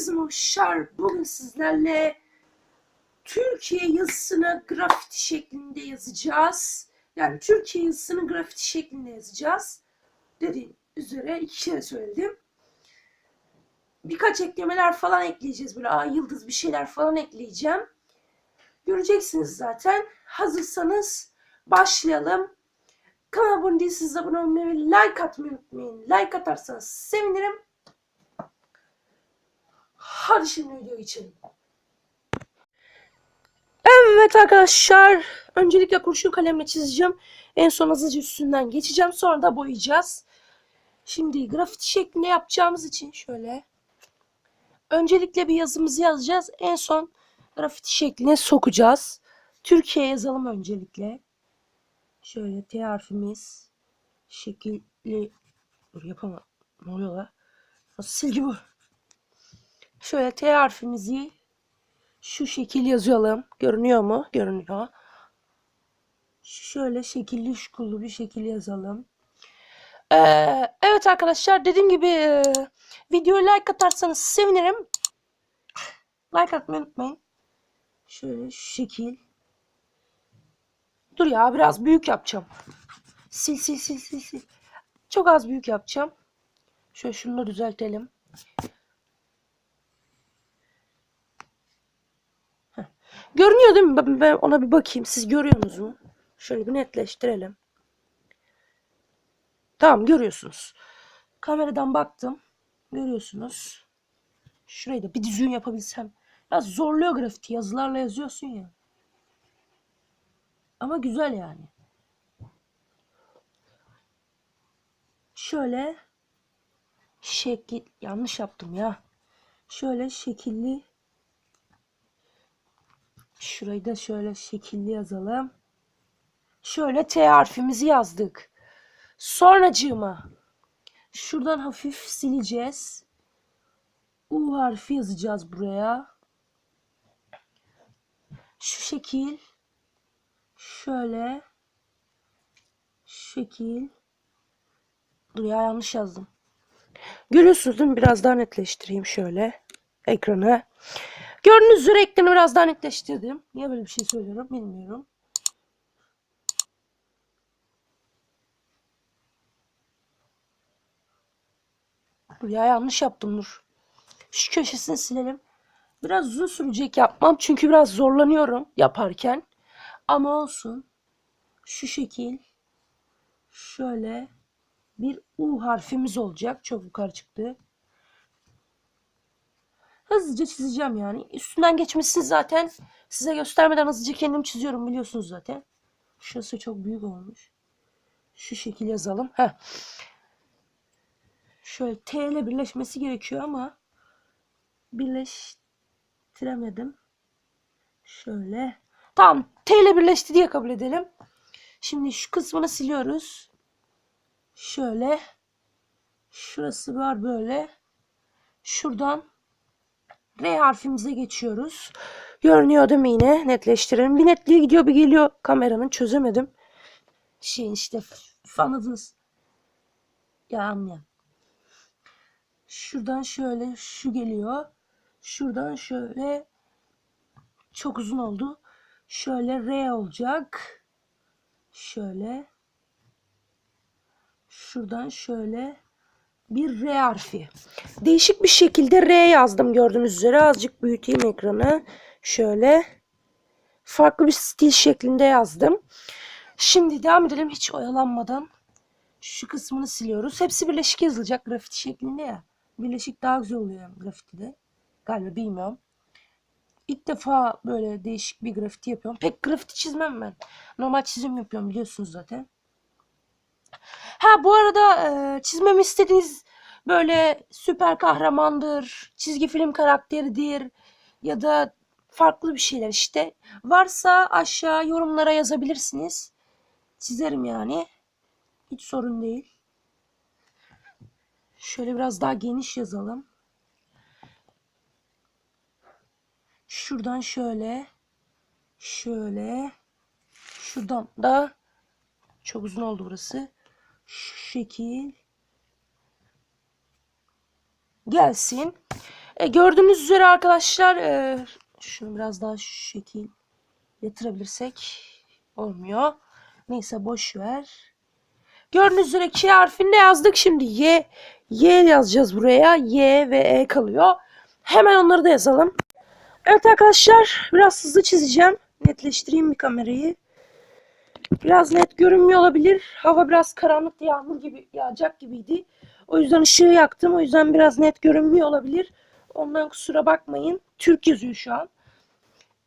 Herkese hoşçakalın. Bugün sizlerle Türkiye yazısını grafiti şeklinde yazacağız. Yani Türkiye yazısını grafiti şeklinde yazacağız. Dediğim üzere iki kere söyledim. Birkaç eklemeler falan ekleyeceğiz. Böyle ay yıldız bir şeyler falan ekleyeceğim. Göreceksiniz zaten. Hazırsanız başlayalım. Kanala abone değilseniz abone olmayı ve like atmayı unutmayın. Like atarsanız sevinirim. Hadi şimdi videoya geçelim. Evet arkadaşlar. Öncelikle kurşun kalemle çizeceğim. En son hızlıca üstünden geçeceğim. Sonra da boyayacağız. Şimdi grafiti şeklinde yapacağımız için şöyle. Öncelikle bir yazımızı yazacağız. En son grafiti şekline sokacağız. Türkiye yazalım öncelikle. Şöyle T harfimiz şekilli dur yapamam. Ne oluyor la? Nasıl silgi bu? Şöyle T harfimizi şu şekil yazalım. Görünüyor mu? Görünüyor. Şöyle şekilli şukullu bir şekil yazalım. Ee, evet arkadaşlar dediğim gibi e, videoya like atarsanız sevinirim. Like atmayı unutmayın. Şöyle şu şekil. Dur ya biraz büyük yapacağım. Sil sil sil sil sil. Çok az büyük yapacağım. Şöyle şunu da düzeltelim. Görünüyor değil mi? Ben, ona bir bakayım. Siz görüyorsunuz mu? Şöyle bir netleştirelim. Tamam görüyorsunuz. Kameradan baktım. Görüyorsunuz. Şurayı da bir düzgün yapabilsem. Biraz zorluyor grafiti. Yazılarla yazıyorsun ya. Ama güzel yani. Şöyle şekil yanlış yaptım ya. Şöyle şekilli Şurayı da şöyle şekilli yazalım. Şöyle T harfimizi yazdık. Sonracığıma şuradan hafif sileceğiz. U harfi yazacağız buraya. Şu şekil şöyle şekil Dur ya yanlış yazdım. Görüyorsunuz değil mi? Biraz daha netleştireyim şöyle ekranı. Gördüğünüz üzere ekranı biraz daha netleştirdim. Niye böyle bir şey söylüyorum bilmiyorum. Ya yanlış yaptım dur. Şu köşesini silelim. Biraz uzun sürecek yapmam çünkü biraz zorlanıyorum yaparken. Ama olsun. Şu şekil. Şöyle bir U harfimiz olacak. Çok yukarı çıktı. Hızlıca çizeceğim yani. Üstünden geçmesini zaten size göstermeden hızlıca kendim çiziyorum biliyorsunuz zaten. Şurası çok büyük olmuş. Şu şekil yazalım. Heh. Şöyle T ile birleşmesi gerekiyor ama birleştiremedim. Şöyle. Tamam. T ile birleşti diye kabul edelim. Şimdi şu kısmını siliyoruz. Şöyle. Şurası var böyle. Şuradan R harfimize geçiyoruz. Görünüyor değil mi yine? Netleştirelim. Bir netliğe gidiyor bir geliyor kameranın. Çözemedim. Şeyin işte anladınız. Ya anlayan. Şuradan şöyle şu geliyor. Şuradan şöyle çok uzun oldu. Şöyle R olacak. Şöyle. Şuradan şöyle bir R harfi. Değişik bir şekilde R yazdım gördüğünüz üzere. Azıcık büyüteyim ekranı. Şöyle. Farklı bir stil şeklinde yazdım. Şimdi devam edelim hiç oyalanmadan. Şu kısmını siliyoruz. Hepsi birleşik yazılacak grafiti şeklinde ya. Birleşik daha güzel oluyor grafitide. Galiba bilmiyorum. İlk defa böyle değişik bir grafiti yapıyorum. Pek grafiti çizmem ben. Normal çizim yapıyorum biliyorsunuz zaten. Ha bu arada e, çizmemi istediğiniz böyle süper kahramandır, çizgi film karakteridir ya da farklı bir şeyler işte. Varsa aşağı yorumlara yazabilirsiniz. Çizerim yani. Hiç sorun değil. Şöyle biraz daha geniş yazalım. Şuradan şöyle. Şöyle. Şuradan da çok uzun oldu burası. Şu şekil gelsin. E, gördüğünüz üzere arkadaşlar e, şunu biraz daha şu şekil yatırabilirsek olmuyor. Neyse boş ver. Gördüğünüz üzere K harfini de yazdık. Şimdi Y Y yazacağız buraya. Y ve E kalıyor. Hemen onları da yazalım. Evet arkadaşlar biraz hızlı çizeceğim. Netleştireyim bir kamerayı. Biraz net görünmüyor olabilir. Hava biraz karanlık yağmur gibi yağacak gibiydi. O yüzden ışığı yaktım. O yüzden biraz net görünmüyor olabilir. Ondan kusura bakmayın. Türk yazıyor şu an.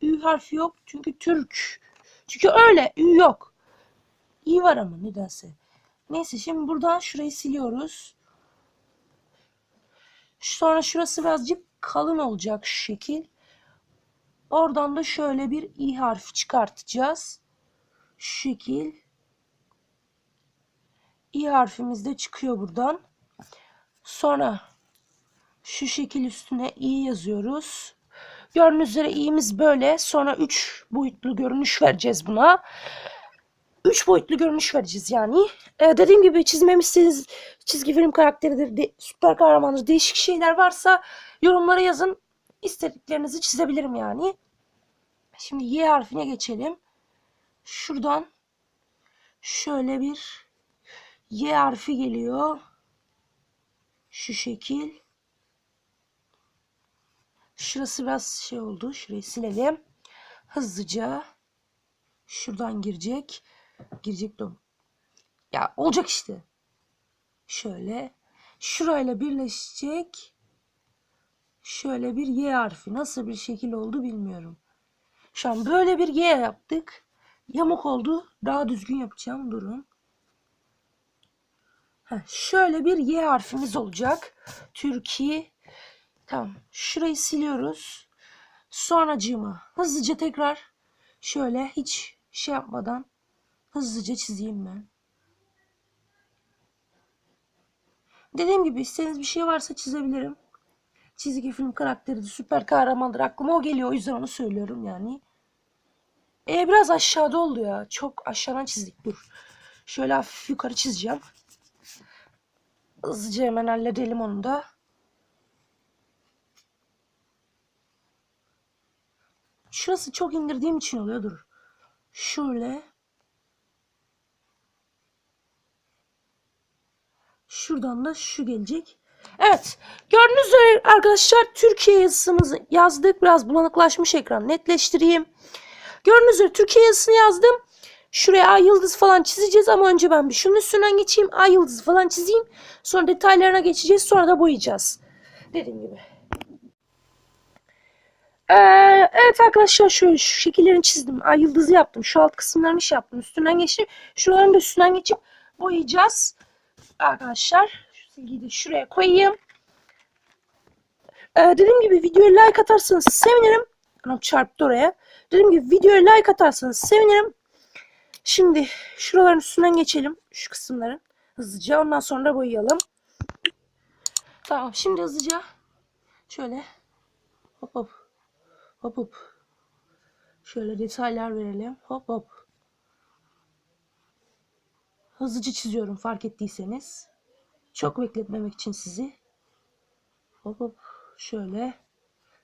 Ü harfi yok. Çünkü Türk. Çünkü öyle. Ü yok. İ var ama nedense. Neyse şimdi buradan şurayı siliyoruz. Sonra şurası birazcık kalın olacak şu şekil. Oradan da şöyle bir i harfi çıkartacağız. Şu şekil. i harfimiz de çıkıyor buradan. Sonra şu şekil üstüne i yazıyoruz. Gördüğünüz üzere i'miz böyle. Sonra 3 boyutlu görünüş vereceğiz buna. 3 boyutlu görünüş vereceğiz yani. Ee, dediğim gibi çizmemişseniz çizgi film karakteridir, de, süper kahramandır, değişik şeyler varsa yorumlara yazın. İstediklerinizi çizebilirim yani. Şimdi Y harfine geçelim. Şuradan şöyle bir Y harfi geliyor. Şu şekil. Şurası biraz şey oldu. Şurayı silelim. Hızlıca şuradan girecek. Girecek de Ya olacak işte. Şöyle. Şurayla birleşecek. Şöyle bir Y harfi. Nasıl bir şekil oldu bilmiyorum. Şu an böyle bir Y yaptık. Yamuk oldu. Daha düzgün yapacağım. Durun. Şöyle bir Y harfimiz olacak. Türkiye. Tamam. Şurayı siliyoruz. Sonracığıma hızlıca tekrar şöyle hiç şey yapmadan hızlıca çizeyim ben. Dediğim gibi istediğiniz bir şey varsa çizebilirim. Çizgi film karakteri de süper kahramandır. Aklıma o geliyor. O yüzden onu söylüyorum yani. E biraz aşağıda oldu ya. Çok aşağıdan çizdik. Dur. Şöyle hafif yukarı çizeceğim. Hızlıca hemen halledelim onu da. Şurası çok indirdiğim için oluyor. Dur. Şöyle. Şuradan da şu gelecek. Evet. Gördüğünüz üzere arkadaşlar Türkiye yazısımızı yazdık. Biraz bulanıklaşmış ekran. Netleştireyim. Gördüğünüz üzere Türkiye yazısını yazdım. Şuraya ay yıldız falan çizeceğiz ama önce ben bir şunun üstünden geçeyim. Ay yıldız falan çizeyim. Sonra detaylarına geçeceğiz. Sonra da boyayacağız. Dediğim gibi. Ee, evet arkadaşlar şöyle şu şekillerini çizdim. Ay yıldızı yaptım. Şu alt kısımlarını şey yaptım. Üstünden geçtim. Şuraların da üstünden geçip boyayacağız. Arkadaşlar şu silgiyi de şuraya koyayım. Ee, dediğim gibi videoya like atarsanız sevinirim. Anam çarptı oraya. Dediğim gibi videoya like atarsanız sevinirim. Şimdi şuraların üstünden geçelim. Şu kısımların. Hızlıca. Ondan sonra boyayalım. Tamam. Şimdi hızlıca şöyle hop hop hop hop şöyle detaylar verelim. Hop hop. Hızlıca çiziyorum fark ettiyseniz. Çok bekletmemek için sizi. Hop hop şöyle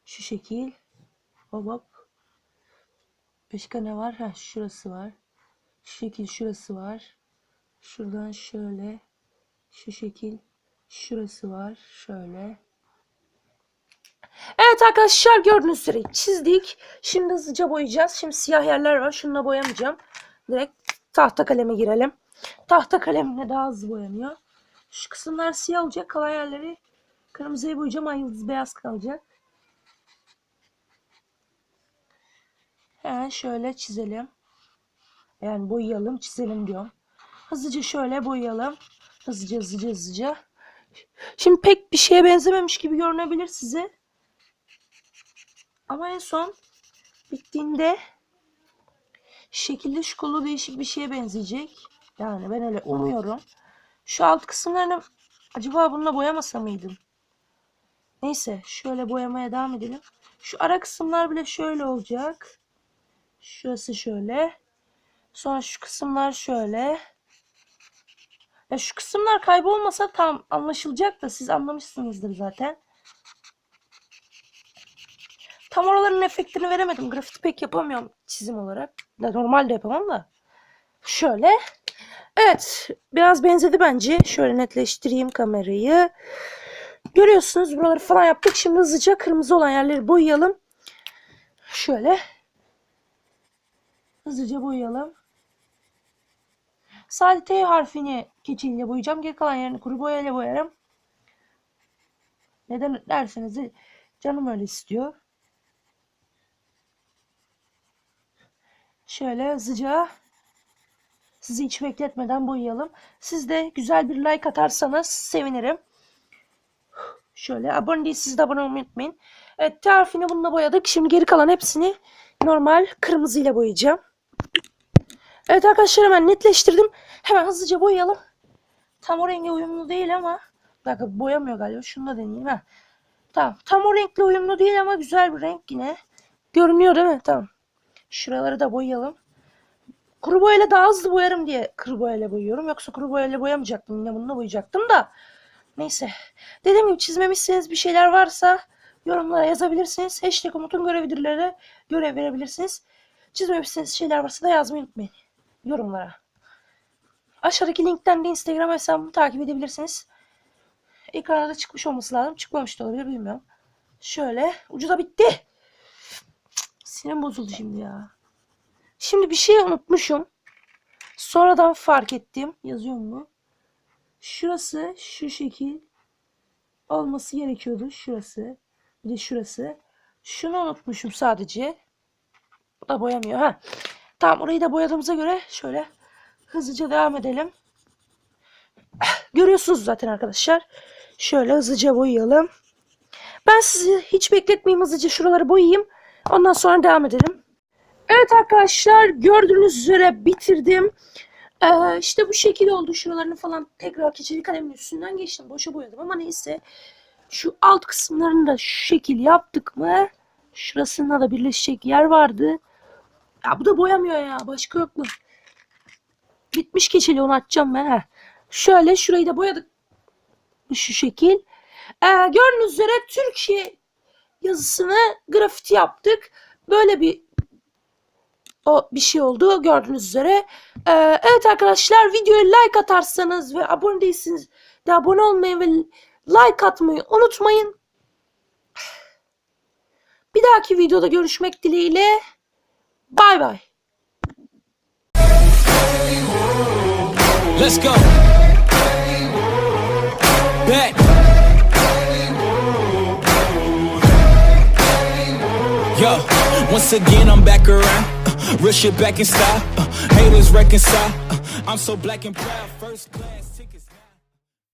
şu şekil hop hop başka ne var? Ha şurası var. Şu şekil şurası var. Şuradan şöyle şu şekil şurası var. Şöyle. Evet arkadaşlar gördüğünüz üzere çizdik. Şimdi hızlıca boyayacağız. Şimdi siyah yerler var. Şununla boyamayacağım. Direkt tahta kaleme girelim. Tahta kalemle daha hızlı boyanıyor. Şu kısımlar siyah olacak. Kalan yerleri kırmızıya boyayacağım. Ay yıldız beyaz kalacak. Hemen şöyle çizelim. Yani boyayalım, çizelim diyorum. Hızlıca şöyle boyayalım. Hızlıca hızlıca hızlıca. Şimdi pek bir şeye benzememiş gibi görünebilir size. Ama en son bittiğinde şekilde şu kolu değişik bir şeye benzeyecek. Yani ben öyle umuyorum. Şu alt kısımlarını acaba bununla boyamasa mıydım? Neyse şöyle boyamaya devam edelim. Şu ara kısımlar bile şöyle olacak. Şurası şöyle. Sonra şu kısımlar şöyle. Ya şu kısımlar kaybolmasa tam anlaşılacak da siz anlamışsınızdır zaten. Tam oraların efektini veremedim. Grafiti pek yapamıyorum çizim olarak. Ya Normalde yapamam da. Şöyle. Evet. Biraz benzedi bence. Şöyle netleştireyim kamerayı. Görüyorsunuz buraları falan yaptık. Şimdi hızlıca kırmızı olan yerleri boyayalım. Şöyle. Hızlıca boyayalım. Sadece T harfini keçiyle boyayacağım. Geri kalan yerini kuru boyayla boyarım. Neden derseniz de canım öyle istiyor. Şöyle hızlıca sizi hiç bekletmeden boyayalım. Siz de güzel bir like atarsanız sevinirim. Şöyle abone değilseniz de abone olmayı unutmayın. Evet T harfini bununla boyadık. Şimdi geri kalan hepsini normal kırmızıyla boyayacağım. Evet arkadaşlar hemen netleştirdim. Hemen hızlıca boyayalım. Tam o renge uyumlu değil ama. Bir dakika boyamıyor galiba. Şunu da deneyeyim. Ha. Tamam. Tam o renkle uyumlu değil ama güzel bir renk yine. Görünüyor değil mi? Tamam. Şuraları da boyayalım. Kuru boyayla daha hızlı boyarım diye kuru boyayla boyuyorum. Yoksa kuru boyayla boyamayacaktım. Yine bununla boyayacaktım da. Neyse. Dediğim gibi çizmemişseniz bir şeyler varsa yorumlara yazabilirsiniz. Hashtag Umut'un görevidirlere görev verebilirsiniz. Çizmemişseniz şeyler varsa da yazmayı unutmayın. Yorumlara. Aşağıdaki linkten de Instagram hesabımı takip edebilirsiniz. Ekrana da çıkmış olması lazım. Çıkmamış da olabilir bilmiyorum. Şöyle. Ucu da bitti. Sinirim bozuldu şimdi ya. Şimdi bir şey unutmuşum. Sonradan fark ettim. Yazıyor mu? Şurası şu şekil olması gerekiyordu. Şurası. Bir de şurası. Şunu unutmuşum sadece. Bu da boyamıyor. Ha. Tamam orayı da boyadığımıza göre şöyle hızlıca devam edelim. Görüyorsunuz zaten arkadaşlar. Şöyle hızlıca boyayalım. Ben sizi hiç bekletmeyeyim hızlıca şuraları boyayayım. Ondan sonra devam edelim. Evet arkadaşlar gördüğünüz üzere bitirdim. Ee, işte bu şekil oldu. Şuralarını falan tekrar keçeli kalemin üstünden geçtim. Boşa boyadım ama neyse. Şu alt kısımlarını da şu şekil yaptık mı? Şurasında da birleşecek yer vardı. Ya bu da boyamıyor ya. Başka yok mu? Bitmiş keçeli onu açacağım ben. Heh. Şöyle şurayı da boyadık. Şu şekil. Ee, gördüğünüz üzere Türkiye yazısını grafiti yaptık. Böyle bir o bir şey oldu gördüğünüz üzere. Ee, evet arkadaşlar videoya like atarsanız ve abone değilsiniz de abone olmayı ve like atmayı unutmayın. Bir dahaki videoda görüşmek dileğiyle. Bay bay. Let's go. Back. Yo, once again I'm back around. Uh, real shit back in style. Uh, haters reconcile. Uh, I'm so black and proud. First class.